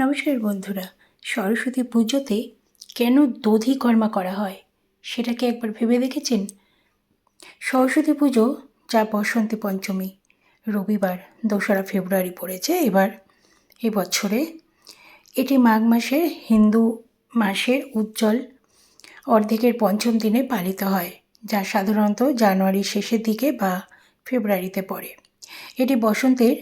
নমস্কার বন্ধুরা, সরস্বতী পুজোতে কেন দধিকর্মা করা হয় সেটা কি একবার ভেবে দেখেছেন? সরস্বতী পুজো যা বসন্তী পঞ্চমী, রবিবার, দোসরা ফেব্রুয়ারি পড়েছে এবার এ বছরে এটি মাঘ মাসের হিন্দু মাসের উজ্জ্বল অর্ধেকের পঞ্চম দিনে পালিত হয়, যা সাধারণত জানুয়ারির শেষের দিকে বা ফেব্রুয়ারিতে পড়ে। এটি বসন্তের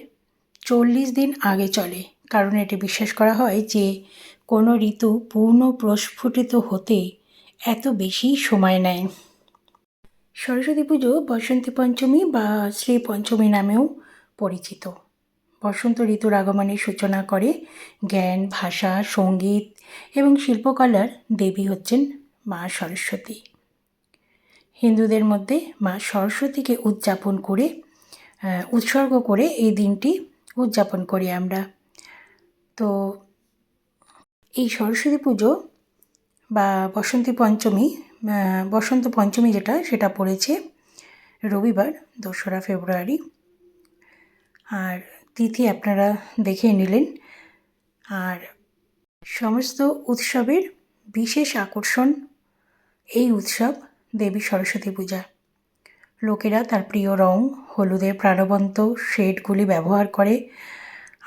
চল্লিশ দিন আগে চলে কারণ এটি বিশ্বাস করা হয় যে কোনো ঋতু পূর্ণ প্রস্ফুটিত হতে এত বেশি সময় নেয়। সরস্বতী পুজো বসন্তী পঞ্চমী বা শ্রী পঞ্চমী নামেও পরিচিত। বসন্ত ঋতুর আগমনের সূচনা করে জ্ঞান, ভাষা, সংগীত এবং শিল্পকলার দেবী হচ্ছেন মা সরস্বতী। হিন্দুদের মধ্যে মা সরস্বতীকে উদযাপন করে উৎসর্গ করে এই দিনটি উদযাপন করি আমরা। তো এই সরস্বতী পুজো বা বসন্তী পঞ্চমী বসন্ত পঞ্চমী যেটা, সেটা পড়েছে রবিবার, দোসরা ফেব্রুয়ারি। আর তিথি আপনারা দেখে নিলেন। আর সমস্ত উৎসবের বিশেষ আকর্ষণ এই উৎসব, দেবী সরস্বতী পূজা। লোকেরা তার প্রিয় রং, হলুদের প্রাণবন্ত শেডগুলি ব্যবহার করে।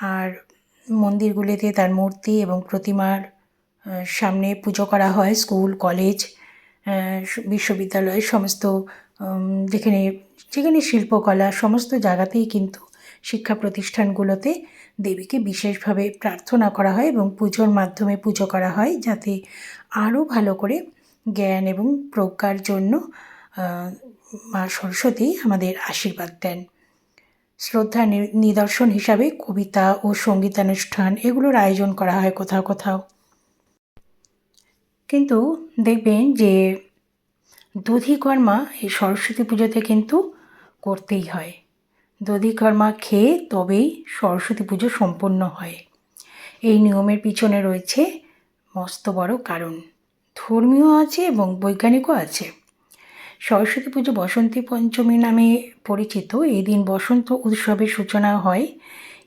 আর মন্দিরগুলিতে তার মূর্তি এবং প্রতিমার সামনে পুজো করা হয়, স্কুল, কলেজ বিশ্ববিদ্যালয়, সমস্ত যেখানে যেখানে শিল্পকলা, সমস্ত জায়গাতেই কিন্তু শিক্ষা প্রতিষ্ঠানগুলোতে দেবীকে বিশেষভাবে প্রার্থনা করা হয় এবং পুজোর মাধ্যমে পুজো করা হয় যাতে আরও ভালো করে জ্ঞান এবং প্রজ্ঞার জন্য মা সরস্বতী আমাদের আশীর্বাদ দেন। শ্রদ্ধা নিদর্শন হিসাবে কবিতা ও সঙ্গীতানুষ্ঠান এগুলোর আয়োজন করা হয় কোথাও কোথাও। কিন্তু দেখবেন যে দধিকর্মা এই সরস্বতী পুজোতে কিন্তু করতেই হয়। দধিকর্মা খেয়ে তবেই সরস্বতী পুজো সম্পন্ন হয়। এই নিয়মের পিছনে রয়েছে মস্ত বড় কারণ। ধর্মীয় আছে এবং বৈজ্ঞানিকও আছে। সরস্বতী পুজো বসন্তী পঞ্চমী নামে পরিচিত। এই দিন বসন্ত উৎসবের সূচনা হয়।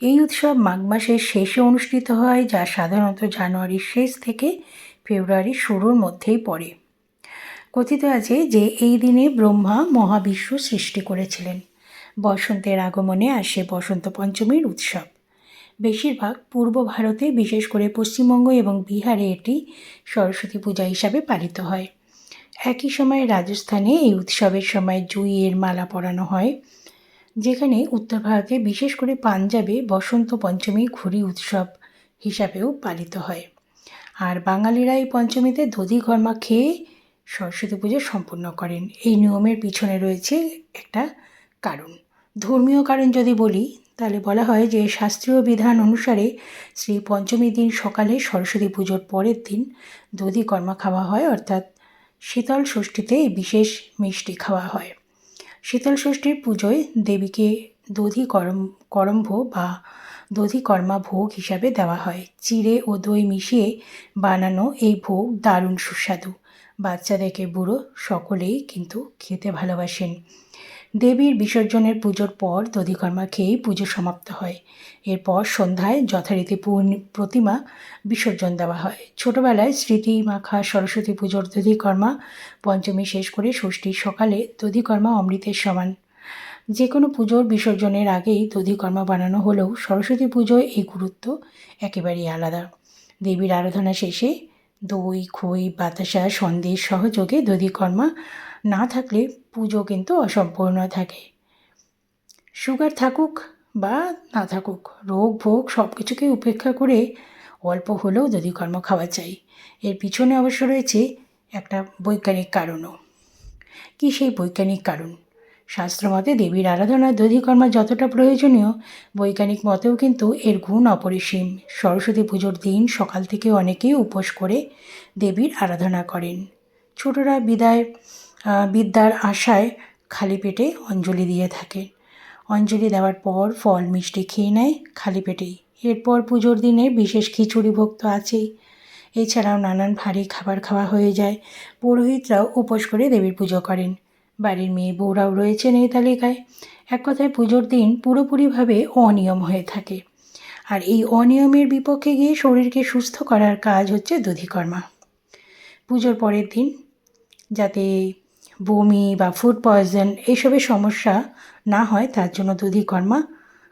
এই উৎসব মাঘ মাসের শেষে অনুষ্ঠিত হয়, যা সাধারণত জানুয়ারির শেষ থেকে ফেব্রুয়ারির শুরুর মধ্যেই পড়ে। কথিত আছে যে, এই দিনে ব্রহ্মা মহাবিশ্ব সৃষ্টি করেছিলেন। বসন্তের আগমনে আসে বসন্ত পঞ্চমীর উৎসব। বেশিরভাগ পূর্ব ভারতে, বিশেষ করে পশ্চিমবঙ্গ এবং বিহারে এটি সরস্বতী পূজা হিসাবে পালিত হয়। একই সময় রাজস্থানে এই উৎসবের সময় জুইয়ের মালা পরানো হয়, যেখানে উত্তর ভারতে বিশেষ করে পাঞ্জাবে বসন্ত পঞ্চমী ঘুরি উৎসব হিসাবেও পালিত হয়। আর বাঙালিরা এই পঞ্চমীতে দধি ঘর্মা খেয়ে সরস্বতী পুজো সম্পূর্ণ করেন। এই নিয়মের পিছনে রয়েছে একটা কারণ। ধর্মীয় কারণ যদি বলি, তাহলে বলা হয় যে শাস্ত্রীয় বিধান অনুসারে শ্রী পঞ্চমী দিন সকালে সরস্বতী পুজোর পরের দিন দধি কর্মা খাওয়া হয়, অর্থাৎ শীতল ষষ্ঠীতে বিশেষ মিষ্টি খাওয়া হয়। শীতল ষষ্ঠীর পুজোয় দেবীকে দধি করম, করম্ভ বা দধি কর্মা ভোগ হিসাবে দেওয়া হয়। চিড়ে ও দই মিশিয়ে বানানো এই ভোগ দারুণ সুস্বাদু। বাচ্চাদেরকে বুড়ো সকলেই কিন্তু খেতে ভালোবাসেন। দেবীর বিসর্জনের পুজোর পর দধিকর্মা খেয়েই পুজো সমাপ্ত হয়। এরপর সন্ধ্যায় যথারীতি পূর্ণ- প্রতিমা বিসর্জন দেওয়া হয়। ছোটবেলায় স্মৃতি মাখা সরস্বতী পুজোর দধিকর্মা পঞ্চমী শেষ করে ষষ্ঠীর সকালে দধিকর্মা অমৃতের সমান। যে কোনো পুজোর বিসর্জনের আগেই দধিকর্মা বানানো হলেও সরস্বতী পুজোয় এই গুরুত্ব একেবারেই আলাদা। দেবীর আরাধনা শেষে দই, খই, বাতাসা, সন্দেশ সহযোগে দধিকর্মা না থাকলে পুজো কিন্তু অসম্পূর্ণ থাকে। সুগার থাকুক বা না থাকুক, রোগ, ভোগ সব কিছুকে উপেক্ষা করে অল্প হলেও দধিকর্ম খাওয়া চাই এর পিছনে অবশ্য রয়েছে একটা বৈজ্ঞানিক কারণও। কি সেই বৈজ্ঞানিক কারণ? শাস্ত্রমতে দেবীর আরাধনা, দধিকর্মা যতটা প্রয়োজনীয়, বৈজ্ঞানিক মতেও কিন্তু এর গুণ অপরিসীম। সরস্বতী পুজোর দিন সকাল থেকে অনেকেই উপোস করে দেবীর আরাধনা করেন। ছোটরা বিদায় বিদ্যার আশায় খালি পেটে অঞ্জলি দিয়ে থাকে। অঞ্জলি দেওয়ার পর ফল মিষ্টি খেয়ে নেয় খালি পেটেই। এরপর পুজোর দিনে বিশেষ খিচুড়ি ভোগ তো আছেই। এছাড়াও নানান ভারী খাবার খাওয়া হয়ে যায়। পুরোহিতরাও উপোস করে দেবীর পুজো করেন। বাড়ির মেয়ে বউরাও রয়েছেন এই তালিকায়। এক কথায় পুজোর দিন পুরোপুরিভাবে অনিয়ম হয়ে থাকে। আর এই অনিয়মের বিপক্ষে গিয়ে শরীরকে সুস্থ করার কাজ হচ্ছে দধিকর্মা। পুজোর পরের দিন যাতে বমি বা ফুড পয়জন এইসবের সমস্যা না হয়, তার জন্য দধিকর্মা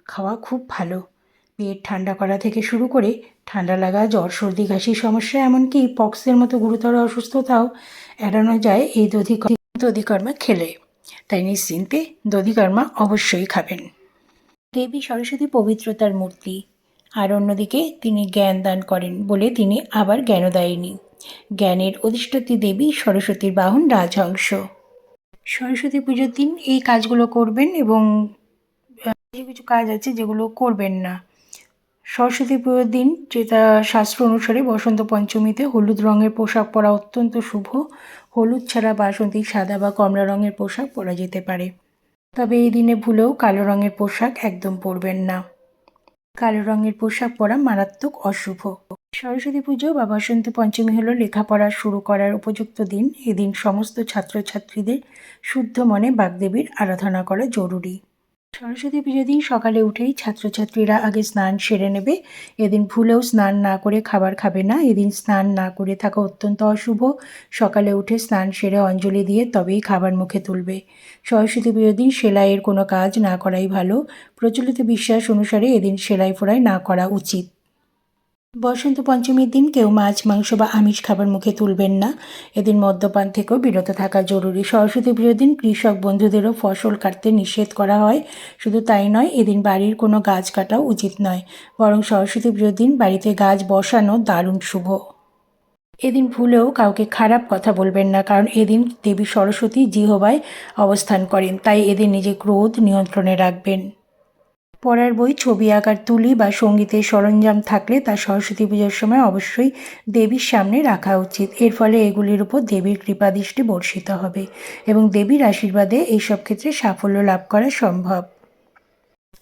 খাওয়া খুব ভালো। পেট ঠান্ডা করা থেকে শুরু করে ঠান্ডা লাগা, জ্বর, সর্দি, কাশির সমস্যা, এমনকি পক্সের মতো গুরুতর অসুস্থতাও এড়ানো যায় এই দধি দধিকর্মা খেলে। তাই নিশ্চিন্তে দধিকর্মা অবশ্যই খাবেন। দেবী সরস্বতী পবিত্রতার মূর্তি। আর অন্যদিকে তিনি জ্ঞান দান করেন বলে তিনি আবার জ্ঞানদায়িনী। জ্ঞানের অধিষ্ঠাত্রী দেবী সরস্বতীর বাহন রাজহংস। সরস্বতী পুজোর দিন এই কাজগুলো করবেন এবং কিছু কিছু কাজ আছে যেগুলো করবেন না। সরস্বতী পুজোর দিন যেটা শাস্ত্র অনুসারে বসন্ত পঞ্চমীতে হলুদ রঙের পোশাক পরা অত্যন্ত শুভ। হলুদ ছাড়া বাসন্তী, সাদা বা কমলা রঙের পোশাক পরা যেতে পারে। তবে এই দিনে ভুলেও কালো রঙের পোশাক একদম পরবেন না। কালো রঙের পোশাক পরা মারাত্মক অশুভ। সরস্বতী পুজো বা বসন্ত পঞ্চমী হলো লেখাপড়া শুরু করার উপযুক্ত দিন। এদিন সমস্ত ছাত্রছাত্রীদের শুদ্ধ মনে বাগদেবীর আরাধনা করা জরুরি। সরস্বতী পুজো দিন সকালে উঠেই ছাত্রছাত্রীরা আগে স্নান সেরে নেবে। এদিন ভুলেও স্নান না করে খাবার খাবে না। এদিন স্নান না করে থাকা অত্যন্ত অশুভ। সকালে উঠে স্নান সেরে অঞ্জলি দিয়ে তবেই খাবার মুখে তুলবে। সরস্বতী পুজোর দিন সেলাইয়ের কোনো কাজ না করাই ভালো। প্রচলিত বিশ্বাস অনুসারে এদিন সেলাই ফোড়াই না করা উচিত। বসন্ত পঞ্চমীর দিন কেউ মাছ, মাংস বা আমিষ খাবার মুখে তুলবেন না। এদিন মদ্যপান থেকেও বিরত থাকা জরুরি। সরস্বতী পুজোর দিন কৃষক বন্ধুদেরও ফসল কাটতে নিষেধ করা হয়। শুধু তাই নয়, এদিন বাড়ির কোনো গাছ কাটাও উচিত নয়। বরং সরস্বতী পুজোর দিন বাড়িতে গাছ বসানো দারুণ শুভ। এদিন ভুলেও কাউকে খারাপ কথা বলবেন না, কারণ এদিন দেবী সরস্বতী জিহবায় অবস্থান করেন। তাই এদিন নিজে ক্রোধ নিয়ন্ত্রণে রাখবেন। পড়ার বই, ছবি আঁকার তুলি বা সঙ্গীতের সরঞ্জাম থাকলে তা সরস্বতী পুজোর সময় অবশ্যই দেবীর সামনে রাখা উচিত। এর ফলে এগুলির উপর দেবীর কৃপাদৃষ্টি বর্ষিত হবে এবং দেবীর আশীর্বাদে এইসব ক্ষেত্রে সাফল্য লাভ করা সম্ভব।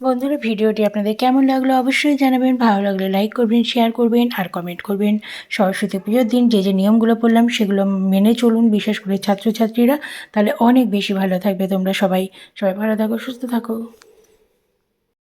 বন্ধুরা, ভিডিওটি আপনাদের কেমন লাগল অবশ্যই জানাবেন। ভালো লাগলে লাইক করবেন শেয়ার করবেন আর কমেন্ট করবেন। সরস্বতী পুজোর দিন যে যে নিয়মগুলো বললাম, সেগুলো মেনে চলুন বিশেষ করে ছাত্রছাত্রীরা। তাহলে অনেক বেশি ভালো থাকবে তোমরা সবাই। সবাই ভালো থাকো, সুস্থ থাকো।